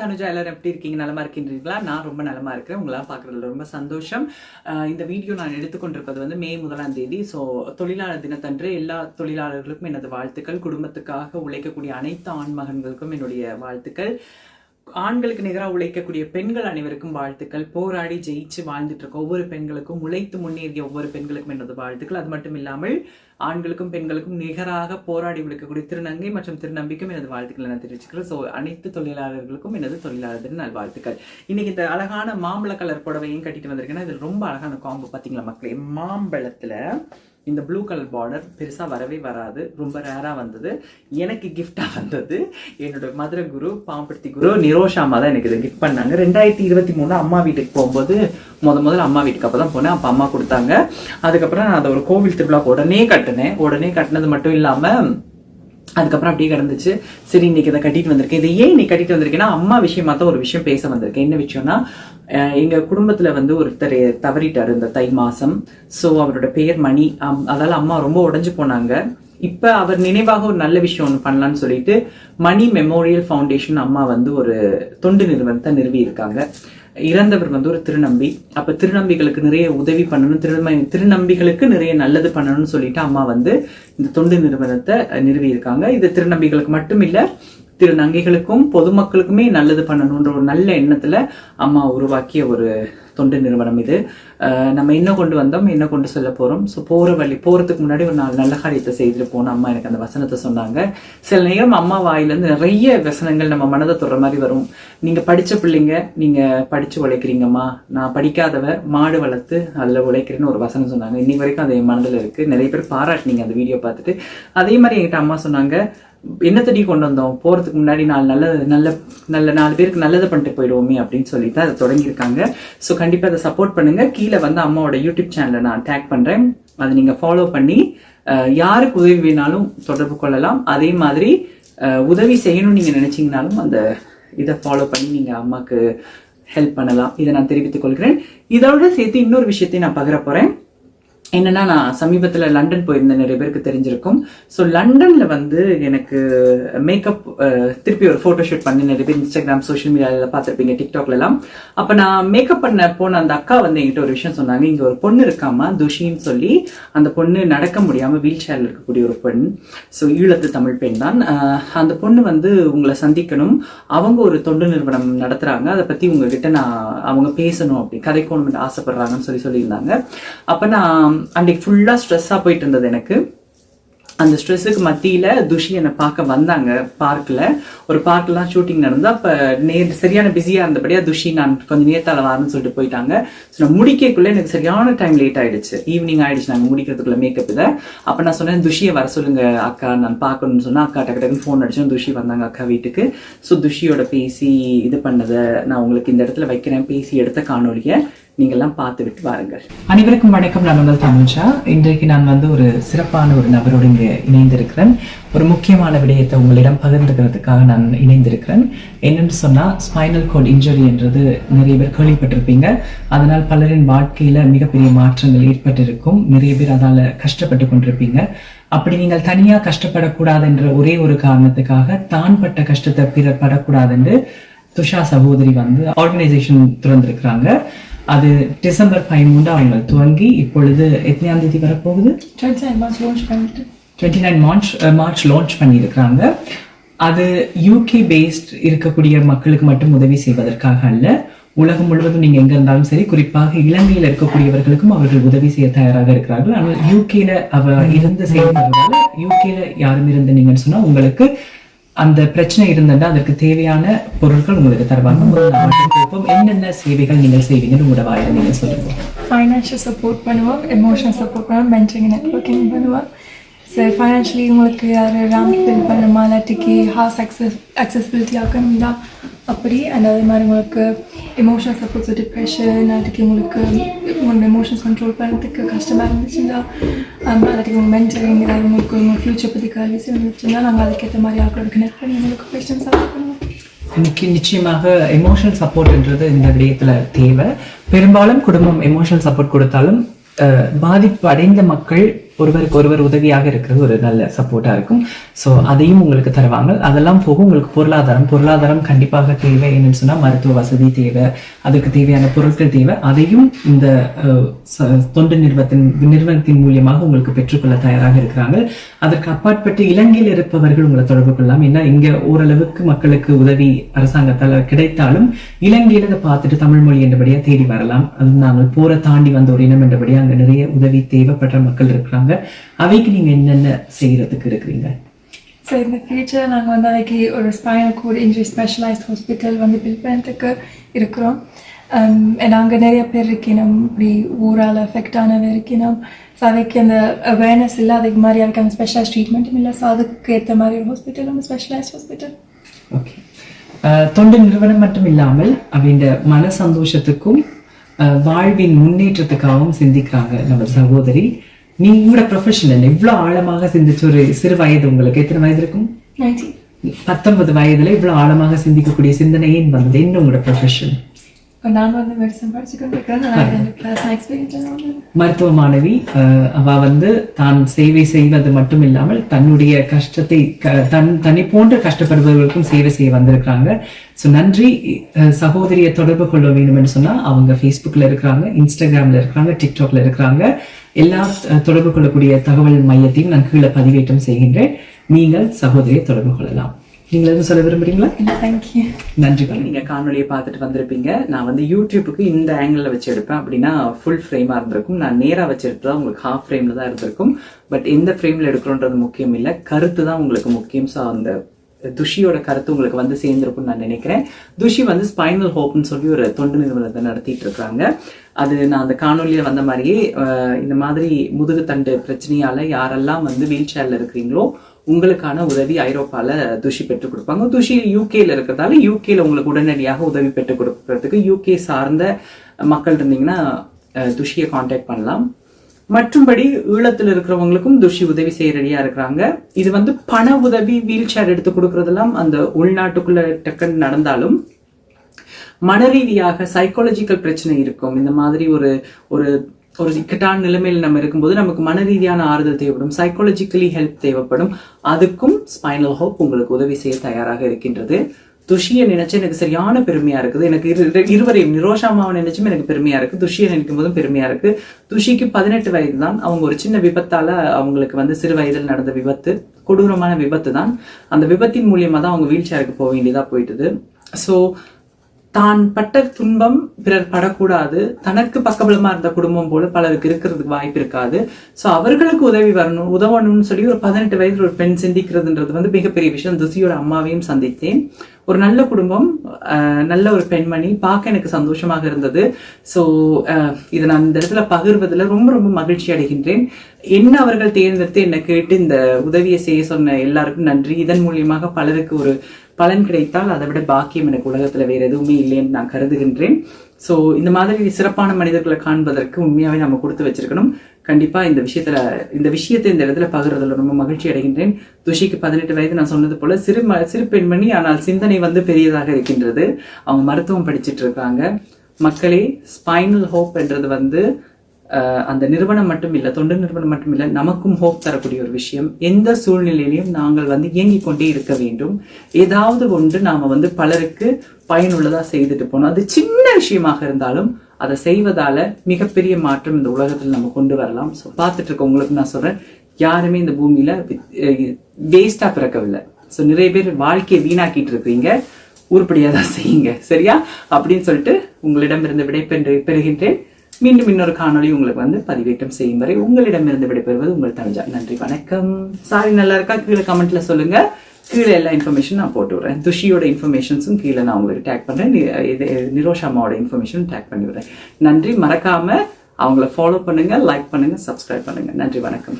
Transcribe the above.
தனுஜா எல்லாரும் எப்படி இருக்கீங்க? நலமா இருக்கின்றீங்களா நான் ரொம்ப நலமா இருக்கிறேன். உங்களாம் பார்க்குறதுல ரொம்ப சந்தோஷம். இந்த வீடியோ நான் எடுத்துக்கொண்டிருப்பது வந்து மே முதலாம் தேதி. ஸோ தொழிலாளர் தினத்தன்று எல்லா தொழிலாளர்களுக்கும் எனது வாழ்த்துக்கள். குடும்பத்துக்காக உழைக்கக்கூடிய அனைத்து ஆண் மகன்களுக்கும் என்னுடைய வாழ்த்துக்கள். ஆண்களுக்கு நிகராக உழைக்கக்கூடிய பெண்கள் அனைவருக்கும் வாழ்த்துக்கள். போராடி ஜெயிச்சு வாழ்ந்துட்டு இருக்க ஒவ்வொரு பெண்களுக்கும் உழைத்து முன்னேறிய ஒவ்வொரு பெண்களுக்கும் எனது வாழ்த்துக்கள். அது மட்டும் இல்லாமல் ஆண்களுக்கும் பெண்களுக்கும் நிகராக போராடி உழைக்கக்கூடிய திருநங்கை மற்றும் திருநம்பிக்கும் எனது வாழ்த்துக்கள் நான் தெரிவிச்சுக்கிறேன். ஸோ அனைத்து தொழிலாளர்களுக்கும் எனது தொழிலாளர் நல் நல்வாழ்த்துக்கள். இன்னைக்கு இந்த அழகான மாம்பழ கலர் புடவையும் கட்டிட்டு வந்திருக்கேன்னா இது ரொம்ப அழகான காம்பு பார்த்தீங்களா மக்களே? மாம்பழத்துல இந்த ப்ளூ கலர் பார்டர் பெருசாக வரவே வராது. ரொம்ப ரேராக வந்தது. எனக்கு கிஃப்டாக வந்தது. என்னோட மதுரை குரு பாம்படுத்தி குரு நிரோஷாமா தான் எனக்கு இதை கிஃப்ட் பண்ணாங்க. ரெண்டாயிரத்தி இருபத்தி மூணு அம்மா வீட்டுக்கு போகும்போது முத முதல்ல அம்மா வீட்டுக்கு அப்போ தான் போனேன். அப்போ அம்மா கொடுத்தாங்க. அதுக்கப்புறம் நான் அதை ஒரு கோவில் திருவிழாக்கு உடனே கட்டினேன். உடனே கட்டினது மட்டும் இல்லாமல் அதுக்கப்புறம் அப்படியே கிடந்துச்சு. சரி இன்னைக்கு இதை கட்டிட்டு வந்திருக்கேன். இதை ஏன் இன்னைக்கு கட்டிட்டு வந்திருக்கேன்னா அம்மா விஷயமா தான் ஒரு விஷயம் பேச வந்திருக்கேன். என்ன விஷயம்னா அஹ் எங்க குடும்பத்துல வந்து ஒருத்தர் தவறிட்டாரு இந்த தை மாசம். சோ அவரோட பெயர் மணி. அதால அம்மா ரொம்ப உடைஞ்சு போனாங்க. இப்ப அவர் நினைவாக ஒரு நல்ல விஷயம் ஒன்று பண்ணலாம்னு சொல்லிட்டு மணி மெமோரியல் ஃபவுண்டேஷன் அம்மா வந்து ஒரு தொண்டு நிறுவனத்தை நிறுவி இருக்காங்க இறந்தவர் வந்து ஒரு திருநம்பி. அப்ப திருநம்பிகளுக்கு நிறைய உதவி பண்ணணும் திருநம்பி திருநம்பிகளுக்கு நிறைய நல்லது பண்ணணும்னு சொல்லிட்டு அம்மா வந்து இந்த தொண்டு நிறுவனத்தை நிறுவியிருக்காங்க. நிறுவி இருக்காங்க இது திருநம்பிகளுக்கு மட்டும் இல்ல திருநங்கைகளுக்கும் பொதுமக்களுக்குமே நல்லது பண்ணணுன்ற ஒரு நல்ல எண்ணத்துல அம்மா உருவாக்கிய ஒரு தொண்டு நிறுவனம் இது. நம்ம என்ன கொண்டு வந்தோம் என்ன கொண்டு சொல்ல போகிறோம் ஸோ போகிற வழி போகிறதுக்கு முன்னாடி ஒரு நாலு நல்ல காரியத்தை செய்துட்டு போன அம்மா எனக்கு அந்த வசனத்தை சொன்னாங்க. சில நேரம் அம்மா வாயிலேருந்து நிறைய வசனங்கள் நம்ம மனதை தொடுற மாதிரி வரும். நீங்கள் படித்த பிள்ளைங்க நீங்கள் படித்து உழைக்கிறீங்கம்மா. நான் படிக்காதவ மாடு வளர்த்து அதில் உழைக்கிறேன்னு ஒரு வசனம் சொன்னாங்க. இன்னைக்கு வரைக்கும் அது என் மனதில் இருக்குது நிறைய பேர் பாராட்டினீங்க அந்த வீடியோ பார்த்துட்டு. அதே மாதிரி என்கிட்ட அம்மா சொன்னாங்க என்னத்தடி கொண்டு வந்தோம் போறதுக்கு முன்னாடி நாலு நல்லது நல்ல நல்ல நாலு பேருக்கு நல்லதை பண்ணிட்டு போயிடுவோமே அப்படின்னு சொல்லிட்டு அதை தொடங்கியிருக்காங்க. ஸோ கண்டிப்பாக அதை சப்போர்ட் பண்ணுங்க. கீழே வந்து அம்மாவோட யூடியூப் சேனலை நான் டேக் பண்றேன். அதை நீங்கள் ஃபாலோ பண்ணி யாருக்கு உதவி வேணாலும் தொடர்பு கொள்ளலாம். அதே மாதிரி உதவி செய்யணும்னு நீங்கள் நினச்சிங்கனாலும் அந்த இதை ஃபாலோ பண்ணி நீங்கள் அம்மாவுக்கு ஹெல்ப் பண்ணலாம். இதை நான் தெரிவித்துக் கொள்கிறேன். இதோட சேர்த்து இன்னொரு விஷயத்தையும் நான் பகிர போகிறேன் என்னன்னா நான் சமீபத்தில் லண்டன் போயிருந்தேன் நிறைய பேருக்கு தெரிஞ்சிருக்கும். ஸோ லண்டனில் வந்து எனக்கு மேக்கப் திருப்பி ஒரு ஃபோட்டோ ஷூட் பண்ணி நிறைய பேர் இன்ஸ்டாகிராம் சோஷியல் மீடியாவில் பார்த்துருப்பீங்க டிக்டாக்லலாம் எல்லாம். நான் மேக்கப் பண்ண போன அந்த அக்கா வந்து என்கிட்ட ஒரு விஷயம் சொன்னாங்க. இங்கே ஒரு பொண்ணு இருக்காமா துஷின்னு சொல்லி. அந்த பொண்ணு நடக்க முடியாமல் வீல் சேரில் இருக்கக்கூடிய ஒரு பெண். ஸோ ஈழத்து தமிழ் பெண் தான். அந்த பொண்ணு வந்து உங்களை சந்திக்கணும். அவங்க ஒரு தொண்டு நிறுவனம் நடத்துகிறாங்க அதை பற்றி உங்ககிட்ட நான் அவங்க பேசணும் அப்படி கதைக்கணும்னு ஆசைப்படுறாங்கன்னு சொல்லி சொல்லியிருந்தாங்க. அப்போ நான் அன்றைக்கு ஃபுல்லா ஸ்ட்ரெஸ்ஸா போயிட்டு இருந்தது எனக்கு. அந்த ஸ்ட்ரெஸ்ஸுக்கு மத்தியில துஷி என்னை பார்க்க வந்தாங்க பார்க்கில் ஒரு பார்க்லாம் ஷூட்டிங் நடந்து அப்ப நே சரியான பிஸியா இருந்தபடியா துஷி நான் கொஞ்சம் நேரத்தால் வரேன்னு சொல்லிட்டு போயிட்டாங்க. ஸோ நான் முடிக்கக்குள்ளே எனக்கு சரியான டைம் லேட் ஆயிடுச்சு. ஈவினிங் ஆயிடுச்சு. நாங்கள் முடிக்கிறதுக்குள்ள மேக்கப் இதை அப்போ நான் சொன்னேன் துஷியை வர சொல்லுங்க அக்கா. நான் பார்க்கணும்னு சொன்னால் அக்கா டக்கு டக்குன்னு ஃபோன் அடிச்சோம். துஷி வந்தாங்க அக்கா வீட்டுக்கு. ஸோ துஷியோட பேசி இது பண்ணதை நான் உங்களுக்கு இந்த இடத்துல வைக்கிறேன். பேசி எடுத்த காணொலியை நீங்கள்லாம் பார்த்து விட்டு வாருங்கள். அனைவருக்கும் வணக்கம். நான் உங்கள் தமிழ்ச்சா இன்றைக்கு நான் வந்து ஒரு சிறப்பான ஒரு நபரோடு இங்கே இணைந்திருக்கிறேன். ஒரு முக்கியமான விடயத்தை உங்களிடம் பகிர்ந்துக்கிறதுக்காக நான் இணைந்திருக்கிறேன். என்னன்னு சொன்னால் ஸ்பைனல் கோட் இன்ஜுரி என்றது நிறைய பேர் கேள்விப்பட்டிருப்பீங்க. அதனால் பலரின் வாழ்க்கையில மிகப்பெரிய மாற்றங்கள் ஏற்பட்டிருக்கும். நிறைய பேர் அதால கஷ்டப்பட்டு கொண்டிருப்பீங்க. அப்படி நீங்கள் தனியா கஷ்டப்படக்கூடாது என்ற ஒரே ஒரு காரணத்துக்காக தான் பட்ட கஷ்டத்தை பிறர் படக்கூடாது என்று துஷா சகோதரி வந்து ஆர்கனைசேஷன் திறந்திருக்கிறாங்க. அது டிசம்பர் பதிமூன்று அவங்க துவங்கி இப்பொழுது எத்தனையாம் தேதி வரப்போகுது? 29 மார்ச் லான்ச் பண்ணிட்டு. Twenty nine March March launch பண்ணியிருக்கிறாங்க. அது யூகே பேஸ்ட் இருக்கக்கூடிய மக்களுக்கு மட்டும் உதவி செய்வதற்காக அல்ல. உலகம் முழுவதும் நீங்க எங்க இருந்தாலும் சரி குறிப்பாக இலங்கையில இருக்கக்கூடியவர்களுக்கும் அவர்கள் உதவி செய்ய தயாராக இருக்கிறார்கள். ஆனால் யூகேல அவ இருந்து செயல்படுறதால யூகேல யாரும் இருந்து நீங்கன்னு சொன்னா உங்களுக்கு அந்த பிரச்சனை இருந்ததுன்னா அதற்கு தேவையான பொருட்கள் உங்களுக்கு தருவாங்க. முதல்ல நான் மட்டும் கேட்போம் என்னென்ன சேவைகள் நீங்கள் செய்வீங்கன்னு உங்களோட வாயில நீங்க சொல்லுங்க. ஃபைனான்ஷியல் சப்போர்ட் பண்ணுவோம் எமோஷனல் சப்போர்ட் பண்ணுவோம் மென்டரிங் நெட்ஒர்க்கிங் பண்ணுவோம். சரி ஃபைனான்ஷியலி உங்களுக்கு யார் ரேம்ப் பில் பண்ணணுமா இல்லாட்டிக்கு ஹாஸ் அக்சஸ் அக்சஸ்பிலிட்டி ஆக்கணும்னா அப்படி. அண்ட் அதே மாதிரி உங்களுக்கு எமோஷனல் சப்போர்ட்ஸ் டிப்ரெஷன் இல்லாட்டிக்கு உங்களுக்கு உங்களோட எமோஷன்ஸ் கண்ட்ரோல் பண்ணுறதுக்கு கஷ்டமாக இருந்துச்சுன்னா இல்லாட்டிக்கு உங்கள் மென்டரிங் ஏதாவது உங்களுக்கு உங்கள் ஃப்யூச்சர் பற்றி கல்விஸ் இருந்துச்சுன்னா நாங்கள் அதுக்கேற்ற மாதிரி ஆக்களோட கனெக்ட் பண்ணி உங்களுக்கு கொஸ்டின்ஸ் பண்ணுவோம். இன்னைக்கு நிச்சயமாக எமோஷனல் சப்போர்ட்ன்றது இந்த விடயத்தில் தேவை. பெரும்பாலும் குடும்பம் எமோஷனல் சப்போர்ட் கொடுத்தாலும் பாதிப்பு அடைந்த மக்கள் ஒருவருக்கு ஒருவர் உதவியாக இருக்கிறது ஒரு நல்ல சப்போர்ட்டா இருக்கும். ஸோ அதையும் உங்களுக்கு தருவாங்க. அதெல்லாம் போக உங்களுக்கு பொருளாதாரம் பொருளாதாரம் கண்டிப்பாக தேவை என்னன்னு சொன்னா மருத்துவ வசதி தேவை அதுக்கு தேவையான பொருட்கள் தேவை. அதையும் இந்த தொண்டு நிறுவனத்தின் நிறுவனத்தின் மூலியமாக உங்களுக்கு பெற்றுக்கொள்ள தயாராக இருக்கிறாங்க. அதற்கு அப்பாற்பட்டு இலங்கையில் இருப்பவர்கள் உங்களை தொடர்பு கொள்ளலாம் ஏன்னா இங்க ஓரளவுக்கு மக்களுக்கு உதவி அரசாங்கத்தால் கிடைத்தாலும் இலங்கையில அதை பார்த்துட்டு தமிழ் மொழி என்றபடியா தேடி வரலாம். அது நாங்கள் போரை தாண்டி வந்த ஒரு இனம் என்றபடியா அங்க நிறைய உதவி தேவைப்படுற மக்கள் இருக்கிறாங்க. அவைக்கு நீங்க என்னென்ன செய்யறதுக்கு இருக்கிறீங்க? ஸோ இந்த ஃபியூச்சர் நாங்கள் வந்து அன்றைக்கி ஒரு spinal cord injury specialised hospital வந்து பில் பண்ணுறதுக்கு இருக்கிறோம். நாங்கள் நிறைய பேர் இருக்கணும் இப்படி ஊரால் எஃபெக்ட் ஆனவ இருக்கணும் ஸோ அதுக்கு அந்த அவேர்னஸ் இல்லை. அதுக்கு மாதிரி அதுக்கு அந்த ஸ்பெஷலைஸ் ட்ரீட்மெண்ட்டும் இல்லை. ஸோ அதுக்கு ஏற்ற மாதிரி ஒரு ஹாஸ்பிட்டல் வந்து ஸ்பெஷலைஸ்ட் ஹாஸ்பிட்டல் ஓகே தொண்டு நிறுவனம் மட்டும் இல்லாமல் அவங்க மன சந்தோஷத்துக்கும் அஹ், வாழ்வின் முன்னேற்றத்துக்காகவும் சிந்திக்கிறாங்க நம்ம சகோதரி. நீங்களோட ப்ரொஃபஷனல் இவ்வளோ ஆழமாக சிந்திச்ச ஒரு சிறு வயது உங்களுக்கு எத்தனை வயது இருக்கும்? பத்தொன்பது வயதுல இவ்வளவு ஆழமாக சிந்திக்கக்கூடிய சிந்தனை ஏன் வந்தது. என்ன உங்களோட ப்ரொஃபஷன் மருத்துவ மாணவி அவ வந்து தான் சேவை செய்வது மட்டும் இல்லாமல் தன்னுடைய கஷ்டத்தை தன் தன்னை போன்ற கஷ்டப்படுபவர்களுக்கும் சேவை செய்ய வந்திருக்கிறாங்க. ஸோ நன்றி சகோதரியை தொடர்பு கொள்ள வேண்டும் என்று சொன்னா அவங்க ஃபேஸ்புக்ல இருக்கிறாங்க இன்ஸ்டாகிராம்ல இருக்கிறாங்க டிக்டாக்ல இருக்கிறாங்க. எல்லா தொடர்பு கொள்ளக்கூடிய தகவல் மையத்தையும் நான் கீழே பதிவேற்றம் செய்கின்றேன். நீங்கள் சகோதரியை தொடர்பு கொள்ளலாம். நீங்கள் எதுவும் சொல்ல விரும்புறீங்களா? தேங்க்யூ நன்றி. நீங்க காணொலியை பார்த்துட்டு வந்திருப்பீங்க. நான் வந்து யூடியூப்புக்கு இந்த ஆங்கிள் வச்சு எடுப்பேன். அப்படின்னா ஃபுல் ஃப்ரேமா இருந்திருக்கும். நான் நேரா வச்சு எடுத்தா உங்களுக்கு ஹாஃப் ஃப்ரேம்ல தான் இருந்திருக்கும். பட் எந்த ஃப்ரேம்ல எடுக்கிறோன்றது முக்கியம் இல்லை. கருத்து தான் உங்களுக்கு முக்கியம். ஸோ அந்த துஷியோட கருத்து உங்களுக்கு வந்து சேர்ந்திருக்கும்னு நான் நினைக்கிறேன். துஷி வந்து ஸ்பைனல் ஹோப்னு சொல்லி ஒரு தொண்டு நிறுவனத்தை நடத்திட்டு இருக்காங்க. அது நான் அந்த காணொலியில வந்த மாதிரியே இந்த மாதிரி முதுகுத்தண்டு பிரச்சனையால யாரெல்லாம் வந்து வீல் சேர்ல இருக்கிறீங்களோ உங்களுக்கான உதவி ஐரோப்பால துஷி பெற்றுக் கொடுப்பாங்க. துஷி யூகேல இருக்கிறதால யூகேல உங்களுக்கு உடனடியாக உதவி பெற்றுக் கொடுக்கறதுக்கு யூகே சார்ந்த மக்கள் இருந்தீங்கன்னா துஷியை காண்டாக்ட் பண்ணலாம். மற்றும்படி ஈழத்தில் இருக்கிறவங்களுக்கும் துஷி உதவி செய்யறடியா இருக்கிறாங்க. இது வந்து பண உதவி வீல் சேர் எடுத்து கொடுக்கறதெல்லாம் அந்த உள்நாட்டுக்குள்ள டக்குன்னு நடந்தாலும் மன ரீதியாக சைக்காலஜிக்கல் பிரச்சனை இருக்கும். இந்த மாதிரி ஒரு ஒரு ஒரு இக்கட்டான நிலைமையில் நம்ம இருக்கும்போது நமக்கு மன ரீதியான ஆறுதல் தேவைப்படும். சைக்காலஜிக்கலி ஹெல்ப் தேவைப்படும். அதுக்கும் ஸ்பைனல் ஹோப் உங்களுக்கு உதவி செய்ய தயாராக இருக்கின்றது. துஷியை நினைச்சு எனக்கு சரியான பெருமையா இருக்குது. எனக்கு இரு- இருவரையும் நிரோஷாமாவை நினைச்சும் எனக்கு பெருமையா இருக்கு. துஷியை நினைக்கும் போதும் பெருமையா இருக்கு. துஷிக்கு பதினெட்டு வயது தான். அவங்க ஒரு சின்ன விபத்தால அவங்களுக்கு வந்து சிறு வயதில் நடந்த விபத்து கொடூரமான விபத்து தான் அந்த விபத்தின் மூலியமா தான் அவங்க வீல் சேருக்கு போக வேண்டியதா போயிட்டுது. ஸோ தான் பட்ட துன்பம் பிறர் படக்கூடாது. தனக்கு பக்கபலமா இருந்த குடும்பம் போல பலருக்கு இருக்கிறதுக்கு வாய்ப்பு இருக்காது. சோ அவர்களுக்கு உதவி வரணும் உதவணும்னு சொல்லி ஒரு பதினெட்டு வயசுல ஒரு பெண் சிந்திக்கிறதுன்றது வந்து மிகப்பெரிய விஷயம். துசியோட அம்மாவையும் சந்தித்தேன். ஒரு நல்ல குடும்பம் நல்ல ஒரு பெண்மணி. பார்க்க எனக்கு சந்தோஷமாக இருந்தது. ஸோ இதை நான் இந்த இடத்துல பகிர்வதில் ரொம்ப ரொம்ப மகிழ்ச்சி அடைகின்றேன். என்ன அவர்கள் தேர்ந்தெடுத்து என்னை கேட்டு இந்த உதவியை செய்ய சொன்ன எல்லாருக்கும் நன்றி. இதன் மூலியமாக பலருக்கு ஒரு பலன் கிடைத்தால் அதை விட பாக்கியம் எனக்கு உலகத்துல வேற எதுவுமே இல்லைன்னு நான் கருதுகின்றேன். ஸோ இந்த மாதிரி சிறப்பான மனிதர்களை காண்பதற்கு உண்மையாவே நம்ம கொடுத்து வச்சிருக்கணும். கண்டிப்பா இந்த விஷயத்துல இந்த விஷயத்தை இந்த இடத்துல பகிர்றதுல ரொம்ப மகிழ்ச்சி அடைகின்றேன். துஷிக்கு பதினெட்டு வயது நான் சொன்னது போல சிறு ம- சிறு பெண்மணி ஆனால் சிந்தனை வந்து பெரியதாக இருக்கின்றது. அவங்க மருத்துவம் படிச்சிட்டு இருக்காங்க. மக்களே ஸ்பைனல் ஹோப் என்றது வந்து அந்த நிறுவனம் மட்டும் இல்ல தொண்டு நிறுவனம் மட்டும் இல்லை நமக்கும் ஹோப் தரக்கூடிய ஒரு விஷயம். எந்த சூழ்நிலையிலையும் நாங்கள் வந்து இயங்கிக் கொண்டே இருக்க வேண்டும். ஏதாவது ஒன்று நாம வந்து பலருக்கு பயனுள்ளதா செய்துட்டு போனோம் அது சின்ன விஷயமாக இருந்தாலும் அதை செய்வதால மிகப்பெரிய மாற்றம் இந்த உலகத்தில் நம்ம கொண்டு வரலாம். ஸோ பார்த்துட்டு இருக்க உங்களுக்கு நான் சொல்றேன் யாருமே இந்த பூமியில வேஸ்டா பிறக்கவில்லை. ஸோ நிறைய பேர் வாழ்க்கையை வீணாக்கிட்டு இருக்கீங்க உருப்படியாக தான் செய்யுங்க. சரியா? அப்படின்னு சொல்லிட்டு உங்களிடமிருந்து விடை பெறுகின்றேன். மீண்டும் இன்னொரு காணொளி உங்களுக்கு வந்து பதிவேற்றம் செய்யும் வரை உங்களிடமிருந்து விடைபெறுவது உங்கள் தனுஜா நன்றி வணக்கம். சாரி நல்லா இருக்கா? கீழே கமெண்ட்ல சொல்லுங்க. கீழே எல்லா இன்ஃபர்மேஷன் நான் போட்டு விடுறேன். துஷியோட இன்ஃபர்மேஷன்ஸும் கீழே நான் உங்களுக்கு டேக் பண்றேன். இது நிரோஷ் அம்மாவோட இன்ஃபர்மேஷன் டேக் பண்ணி விடுறேன். நன்றி மறக்காம அவங்கள ஃபாலோ பண்ணுங்க லைக் பண்ணுங்க சப்ஸ்கிரைப் பண்ணுங்க. நன்றி வணக்கம்.